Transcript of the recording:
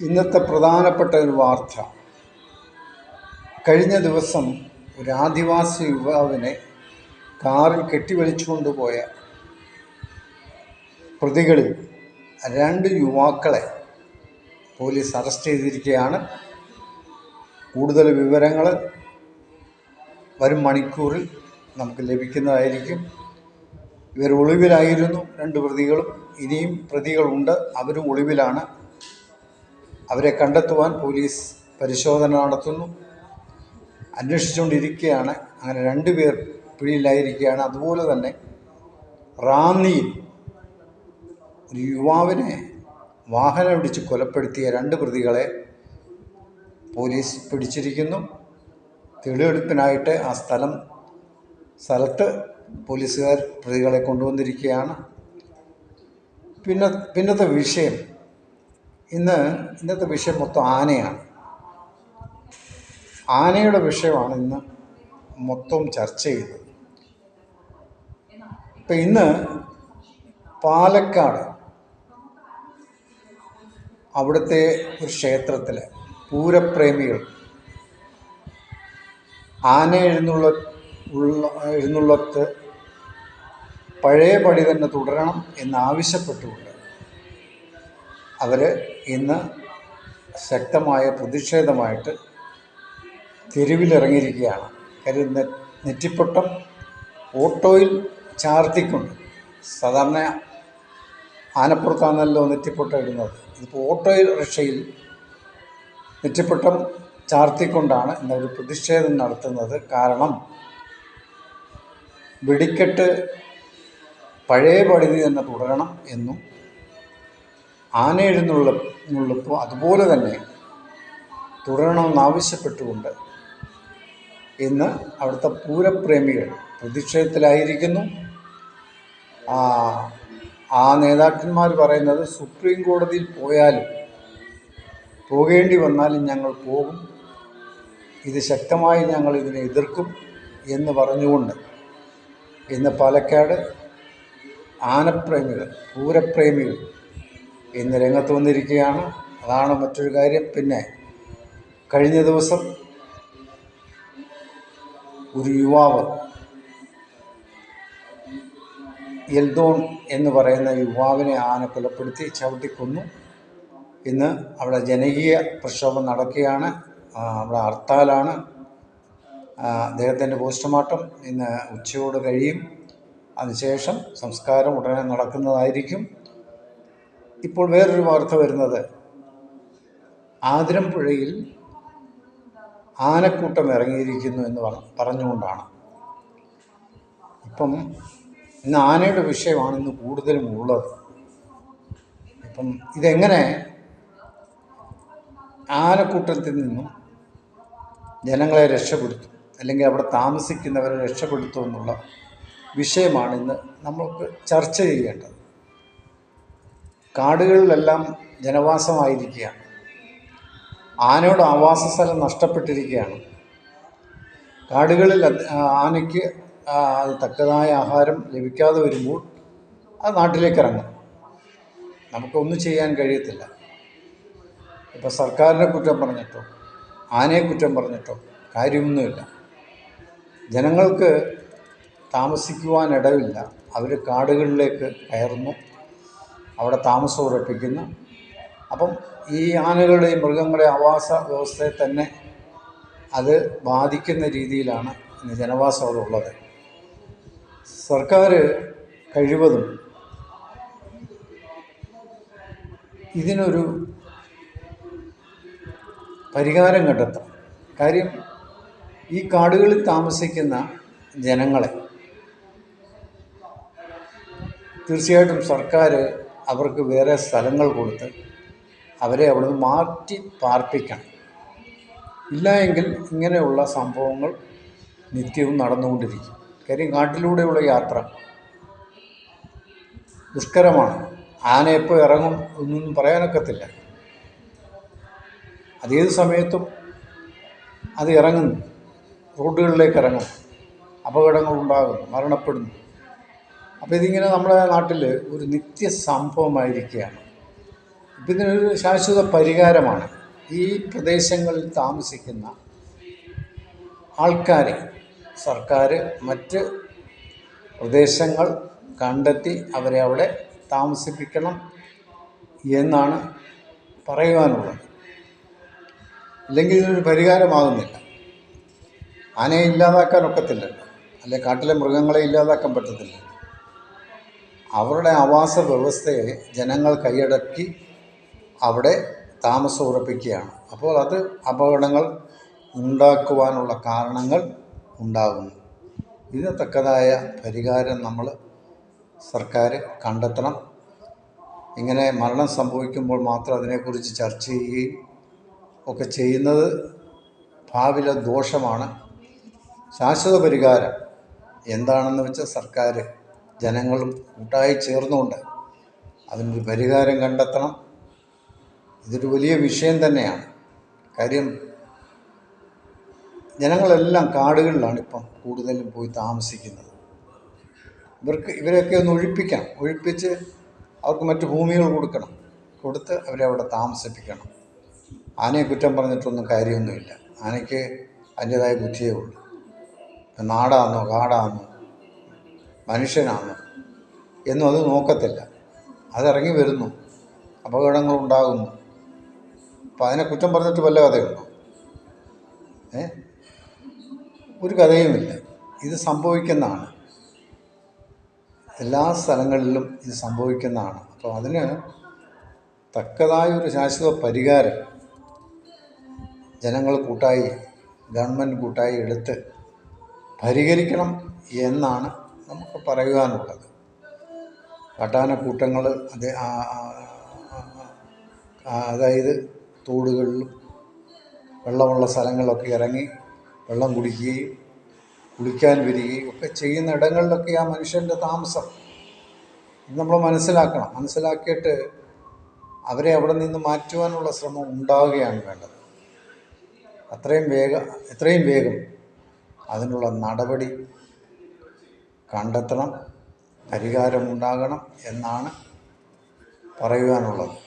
ഇന്നത്തെ പ്രധാനപ്പെട്ട ഒരു വാർത്ത. കഴിഞ്ഞ ദിവസം ഒരു ആദിവാസി യുവാവിനെ കാറിൽ കെട്ടിവലിച്ചുകൊണ്ടുപോയ പ്രതികളിൽ രണ്ട് യുവാക്കളെ പോലീസ് അറസ്റ്റ് ചെയ്തിരിക്കുകയാണ്. കൂടുതൽ വിവരങ്ങൾ വരും മണിക്കൂറിൽ നമുക്ക് ലഭിക്കുന്നതായിരിക്കും. ഇവർ ഒളിവിലായിരുന്നു രണ്ട് പ്രതികളും. ഇനിയും പ്രതികളുണ്ട് അവരും ഒളിവിലാണ്. അവരെ കണ്ടെത്തുവാൻ പോലീസ് പരിശോധന നടത്തുന്നു. അന്വേഷിച്ചുകൊണ്ടിരിക്കുകയാണ്. അങ്ങനെ രണ്ടുപേർ പിടിയിലായിരിക്കുകയാണ്. അതുപോലെ തന്നെ റാന്നിയിൽ ഒരു യുവാവിനെ വാഹനം ഇടിച്ച് കൊലപ്പെടുത്തിയ രണ്ട് പ്രതികളെ പോലീസ് പിടിച്ചിരിക്കുന്നു. തെളിവെടുപ്പിനായിട്ട് ആ സ്ഥലം സ്ഥലത്ത് പോലീസുകാർ പ്രതികളെ കൊണ്ടുവന്നിരിക്കുകയാണ്. പിന്നെ പിന്നത്തെ വിഷയം ഇന്ന് ഇന്നത്തെ വിഷയം മൊത്തം ആനയാണ്. ആനയുടെ വിഷയമാണ് ഇന്ന് മൊത്തം ചർച്ച ചെയ്തത്. ഇപ്പം ഇന്ന് പാലക്കാട് അവിടുത്തെ ഒരു ക്ഷേത്രത്തിൽ പൂരപ്രേമികൾ ആന എഴുന്നള്ള എഴുന്നള്ളത്ത് പഴയപടി തന്നെ തുടരണം എന്നാവശ്യപ്പെട്ടുകൊണ്ട് അവർ ഇന്ന് ശക്തമായ പ്രതിഷേധമായിട്ട് തെരുവിലിറങ്ങിയിരിക്കുകയാണ്. കാര്യം നെറ്റിപ്പട്ടം ഓട്ടോയിൽ ചാർത്തിക്കൊണ്ട് സാധാരണ ആനപ്പുറത്താണല്ലോ നെറ്റിപ്പട്ടം ഇടുന്നത്. ഇതിപ്പോൾ ഓട്ടോയിൽ റിക്ഷയിൽ നെറ്റിപ്പട്ടം ചാർത്തിക്കൊണ്ടാണ് ഇന്നൊരു പ്രതിഷേധം നടത്തുന്നത്. കാരണം വെടിക്കെട്ട് പഴയ പടിതി തന്നെ തുടരണം എന്നും ആന എഴുന്നള്ള എന്നുള്ളപ്പോൾ അതുപോലെ തന്നെ തുടരണമെന്നാവശ്യപ്പെട്ടുകൊണ്ട് ഇന്ന് അവിടുത്തെ പൂരപ്രേമികൾ പ്രതിഷേധത്തിലായിരിക്കുന്നു. ആ നേതാക്കന്മാർ പറയുന്നത് സുപ്രീം കോടതിയിൽ പോയാലും പോകേണ്ടി വന്നാലും ഞങ്ങൾ പോകും. ഇത് ശക്തമായി ഞങ്ങൾ ഇതിനെ എതിർക്കും എന്ന് പറഞ്ഞുകൊണ്ട് ഇന്ന് പാലക്കാട് ആനപ്രേമികൾ പൂരപ്രേമികൾ ഇന്ന് രംഗത്ത് വന്നിരിക്കുകയാണ്. അതാണ് മറ്റൊരു കാര്യം. പിന്നെ കഴിഞ്ഞ ദിവസം ഒരു യുവാവ് എൽദോൺ എന്ന് പറയുന്ന യുവാവിനെ ആന കൊലപ്പെടുത്തി ചവിട്ടിക്കൊന്നു. ഇന്ന് അവിടെ ജനകീയ പ്രക്ഷോഭം നടക്കുകയാണ്. അവിടെ ഹർത്താലാണ്. അദ്ദേഹത്തിന്റെ പോസ്റ്റ്മോർട്ടം ഇന്ന് ഉച്ചയോട് കഴിയും. അതിനുശേഷം സംസ്കാരം ഉടനെ നടക്കുന്നതായിരിക്കും. ഇപ്പോൾ വേറൊരു വാർത്ത വരുന്നത്. ആതിരമ്പുഴയിൽ ആനക്കൂട്ടം ഇറങ്ങിയിരിക്കുന്നു എന്ന് പറ പറഞ്ഞുകൊണ്ടാണ്. ഇപ്പം ഇന്ന് ആനയുടെ വിഷയമാണ് ഇന്ന് കൂടുതലും ഉള്ളത്. ഇപ്പം ഇതെങ്ങനെ ആനക്കൂട്ടത്തിൽ നിന്നും ജനങ്ങളെ രക്ഷപ്പെടുത്തും അല്ലെങ്കിൽ അവിടെ താമസിക്കുന്നവരെ രക്ഷപ്പെടുത്തും എന്നുള്ള വിഷയമാണ് ഇന്ന് നമ്മൾക്ക് ചർച്ച ചെയ്യേണ്ടത്. കാടുകളിലെല്ലാം ജനവാസമായിരിക്കുകയാണ്. ആനയുടെ ആവാസ സ്ഥലം നഷ്ടപ്പെട്ടിരിക്കുകയാണ്. കാടുകളിൽ ആനയ്ക്ക് തക്കതായ ആഹാരം ലഭിക്കാതെ വരുമ്പോൾ അത് നാട്ടിലേക്ക് ഇറങ്ങും. നമുക്കൊന്നും ചെയ്യാൻ കഴിയത്തില്ല. ഇപ്പോൾ സർക്കാരിനെ കുറ്റം പറഞ്ഞിട്ടോ ആനയെ കുറ്റം പറഞ്ഞിട്ടോ കാര്യമൊന്നുമില്ല. ജനങ്ങൾക്ക് താമസിക്കുവാൻ ഇടവില്ല. അവർ കാടുകളിലേക്ക് കയറുന്നു. അവിടെ താമസം ഉറപ്പിക്കുന്നു. അപ്പം ഈ ആനകളുടെയും മൃഗങ്ങളുടെയും ആവാസ വ്യവസ്ഥയെ തന്നെ അത് ബാധിക്കുന്ന രീതിയിലാണ് ഇന്ന് ജനവാസം അവിടെ ഉള്ളത്. സർക്കാർ കഴിവതും ഇതിനൊരു പരിഹാരം കണ്ടെത്തണം കാര്യം ഈ കാടുകളിൽ താമസിക്കുന്ന ജനങ്ങളെ തീർച്ചയായിട്ടും സർക്കാർ അവർക്ക് വേറെ സ്ഥലങ്ങൾ കൊടുത്ത് അവരെ അവിടെ നിന്ന് മാറ്റി പാർപ്പിക്കണം. ഇല്ല എങ്കിൽ ഇങ്ങനെയുള്ള സംഭവങ്ങൾ നിത്യവും നടന്നുകൊണ്ടിരിക്കും. കാര്യം കാട്ടിലൂടെയുള്ള യാത്ര ദുഷ്കരമാണ്. ആന എപ്പോൾ ഇറങ്ങും എന്നൊന്നും പറയാനൊക്കത്തില്ല. അതേത് സമയത്തും അത് ഇറങ്ങുന്നു. റോഡുകളിലേക്ക് ഇറങ്ങും അപകടങ്ങൾ ഉണ്ടാകുന്നു. മരണപ്പെടുന്നു. അപ്പോൾ ഇതിങ്ങനെ നമ്മുടെ നാട്ടിൽ ഒരു നിത്യ സംഭവമായിരിക്കുകയാണ്. ഇപ്പം ഇതിനൊരു ശാശ്വത പരിഹാരമാണ്. ഈ പ്രദേശങ്ങളിൽ താമസിക്കുന്ന ആൾക്കാരെ സർക്കാർ മറ്റ് പ്രദേശങ്ങൾ കണ്ടെത്തി അവരെ അവിടെ താമസിപ്പിക്കണം എന്നാണ് പറയുവാനുള്ളത്. അല്ലെങ്കിൽ ഇതിനൊരു പരിഹാരമാകുന്നില്ല. ആനയെ ഇല്ലാതാക്കാൻ ഒക്കത്തില്ലല്ലോ. അല്ലെ കാട്ടിലെ മൃഗങ്ങളെ ഇല്ലാതാക്കാൻ പറ്റത്തില്ല അവരുടെ ആവാസ വ്യവസ്ഥയെ ജനങ്ങൾ കൈയടക്കി അവിടെ താമസം ഉറപ്പിക്കുകയാണ്. അപ്പോൾ അത് അപകടങ്ങൾ ഉണ്ടാക്കുവാനുള്ള കാരണങ്ങൾ ഉണ്ടാകുന്നു. ഇതിന് തക്കതായ പരിഹാരം നമ്മൾ സർക്കാർ കണ്ടെത്തണം. ഇങ്ങനെ മരണം സംഭവിക്കുമ്പോൾ മാത്രം അതിനെക്കുറിച്ച് ചർച്ച ചെയ്യുകയും ഒക്കെ ചെയ്യുന്നത് ഭാവിയിലെ ദോഷമാണ്. ശാശ്വത പരിഹാരം എന്താണെന്ന് വെച്ചാൽ സർക്കാർ ജനങ്ങളും കൂട്ടായി ചേർന്നുകൊണ്ട് അതിനൊരു പരിഹാരം കണ്ടെത്തണം. ഇതൊരു വലിയ വിഷയം തന്നെയാണ്. കാര്യം ജനങ്ങളെല്ലാം കാടുകളിലാണ് ഇപ്പം കൂടുതലും പോയി താമസിക്കുന്നത്. ഇവർക്ക് ഇവരെയൊക്കെ ഒന്ന് ഒഴിപ്പിക്കണം. ഒഴിപ്പിച്ച് അവർക്ക് മറ്റു ഭൂമികൾ കൊടുക്കണം. കൊടുത്ത് അവരെ അവിടെ താമസിപ്പിക്കണം. ആനയെ കുറ്റം പറഞ്ഞിട്ടൊന്നും കാര്യമൊന്നുമില്ല. ആനയ്ക്ക് അതിന്റേതായ ബുദ്ധിയേ ഉള്ളൂ. നാടാന്നോ കാടാന്നോ മനുഷ്യനാണോ എന്നും അത് നോക്കത്തില്ല. അതിറങ്ങി വരുന്നു. അപകടങ്ങൾ ഉണ്ടാകുന്നു അപ്പം അതിനെ കുറ്റം പറഞ്ഞിട്ട് വല്ല കഥയുണ്ടോ? ഏ? ഒരു കഥയുമില്ല. ഇത് സംഭവിക്കുന്നതാണ്. എല്ലാ സ്ഥലങ്ങളിലും ഇത് സംഭവിക്കുന്നതാണ്. അപ്പോൾ അതിന് തക്കതായ ഒരു ശാശ്വത പരിഹാരം ജനങ്ങൾ കൂട്ടായി ഗവൺമെന്റ് കൂട്ടായി എടുത്ത് പരിഹരിക്കണം എന്നാണ് നമുക്ക് പറയുവാനുള്ളത് കാട്ടാനക്കൂട്ടങ്ങൾ അത് അതായത് തോടുകളിലും വെള്ളമുള്ള സ്ഥലങ്ങളിലൊക്കെ ഇറങ്ങി വെള്ളം കുടിക്കുകയും കുളിക്കാൻ വരികയും ഒക്കെ ചെയ്യുന്ന ഇടങ്ങളിലൊക്കെ ആ മനുഷ്യന്റെ താമസം. ഇത് നമ്മൾ മനസ്സിലാക്കണം. മനസ്സിലാക്കിയിട്ട് അവരെ അവിടെ നിന്ന് മാറ്റുവാനുള്ള ശ്രമം ഉണ്ടാവുകയാണ് വേണ്ടത്. അത്രയും വേഗം എത്രയും വേഗം അതിനുള്ള നടപടി കണ്ടെത്തണം പരിഹാരമുണ്ടാകണം എന്നാണ് പറയുവാനുള്ളത്.